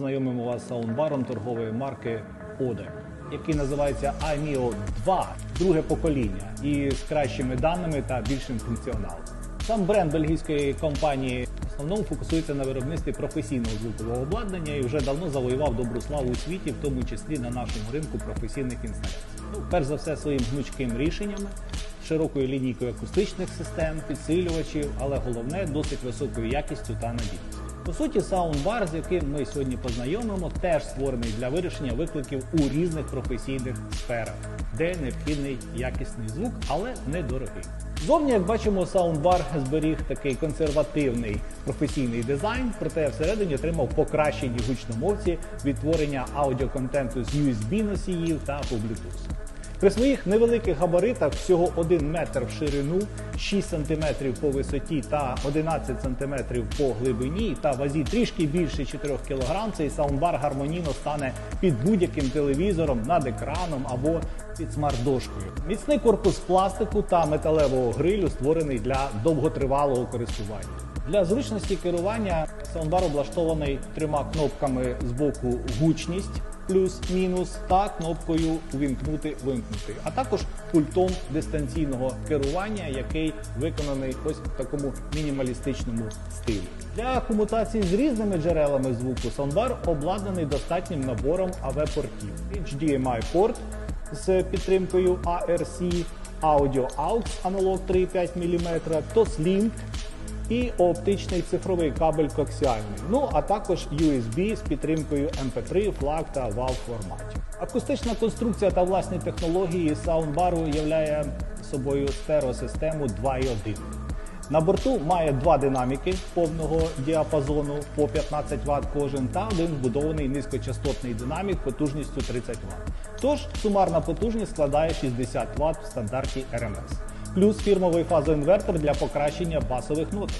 Знайомимо вас з саундбаром торгової марки Ode, який називається iMio 2, друге покоління, і з кращими даними та більшим функціоналом. Сам бренд бельгійської компанії в основному фокусується на виробництві професійного звукового обладнання і вже давно завоював добру славу у світі, в тому числі на нашому ринку професійних інсталяцій. Ну, перш за все, своїм гнучким рішеннями, широкою лінійкою акустичних систем, підсилювачів, але головне досить високою якістю та надійністю. По суті, саундбар, з яким ми сьогодні познайомимо, теж створений для вирішення викликів у різних професійних сферах, де необхідний якісний звук, але недорогий. Зовні, як бачимо, саундбар зберіг такий консервативний професійний дизайн, проте всередині отримав покращені гучномовці відтворення аудіоконтенту з USB-носіїв та по Bluetooth. При своїх невеликих габаритах всього 1 метр в ширину, 6 см по висоті та 11 см по глибині та вазі трішки більше 4 кг, цей саундбар гармонійно стане під будь-яким телевізором, над екраном або під смарт-дошкою. Міцний корпус пластику та металевого грилю створений для довготривалого користування. Для зручності керування саундбар облаштований трьома кнопками з боку гучність плюс-мінус та кнопкою увімкнути вимкнути, а також пультом дистанційного керування, який виконаний ось в такому мінімалістичному стилі. Для комутації з різними джерелами звуку саундбар обладнаний достатнім набором AV-портів. HDMI порт з підтримкою ARC, Audio AUX аналог 3,5 мм, TOS-Link і оптичний цифровий кабель коаксіальний, ну а також USB з підтримкою MP3, FLAC та WAV форматів. Акустична конструкція та власні технології саундбару являє собою стереосистему 2.1. На борту має два динаміки повного діапазону по 15 Вт кожен та один вбудований низькочастотний динамік потужністю 30 Вт. Тож сумарна потужність складає 60 Вт в стандарті RMS. Плюс фірмовий фазоінвертор для покращення басових нот.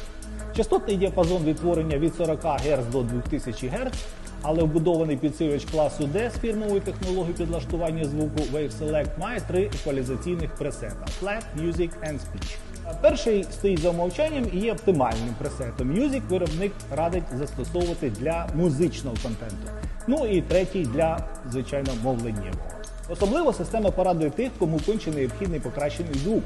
Частотний діапазон відтворення від 40 Гц до 2000 Гц, але вбудований підсилювач класу D з фірмовою технологією підлаштування звуку Wave Select має три еквалізаційних пресета Flat, Music and Speech. Перший стоїть за умовчанням і є оптимальним пресетом. Music виробник радить застосовувати для музичного контенту. Ну і третій для, звичайно, мовленнєвого. Особливо система порадує тих, кому конче необхідний покращений звук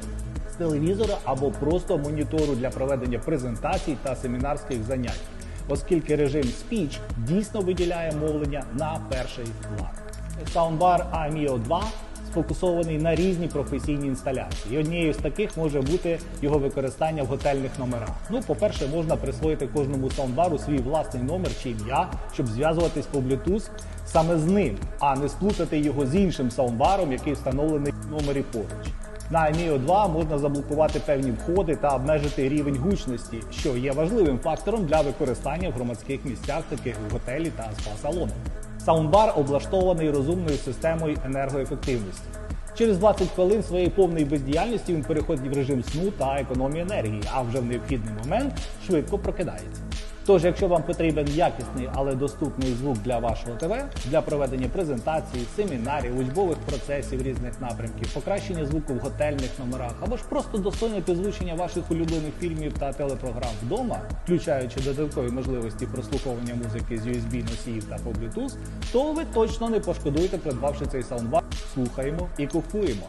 телевізора або просто монітору для проведення презентацій та семінарських занять, оскільки режим Speech дійсно виділяє мовлення на перший план. Саундбар AMIO 2 сфокусований на різні професійні інсталяції. І однією з таких може бути його використання в готельних номерах. Ну, по-перше, можна присвоїти кожному саундбару свій власний номер чи ім'я, щоб зв'язуватись по Bluetooth саме з ним, а не сплутати його з іншим саундбаром, який встановлений в номері поруч. На Mio 2 можна заблокувати певні входи та обмежити рівень гучності, що є важливим фактором для використання в громадських місцях, таких як готелі та спа-салони. Саундбар облаштований розумною системою енергоефективності. Через 20 хвилин своєї повної бездіяльності він переходить в режим сну та економії енергії, а вже в необхідний момент швидко прокидається. Тож, якщо вам потрібен якісний, але доступний звук для вашого ТВ, для проведення презентацій, семінарів, учбових процесів різних напрямків, покращення звуку в готельних номерах або ж просто достойне підзвучення ваших улюблених фільмів та телепрограм вдома, включаючи додаткові можливості прослуховування музики з USB носіїв та по Bluetooth, то ви точно не пошкодуєте, придбавши цей саундбар. Слухаємо і купуємо.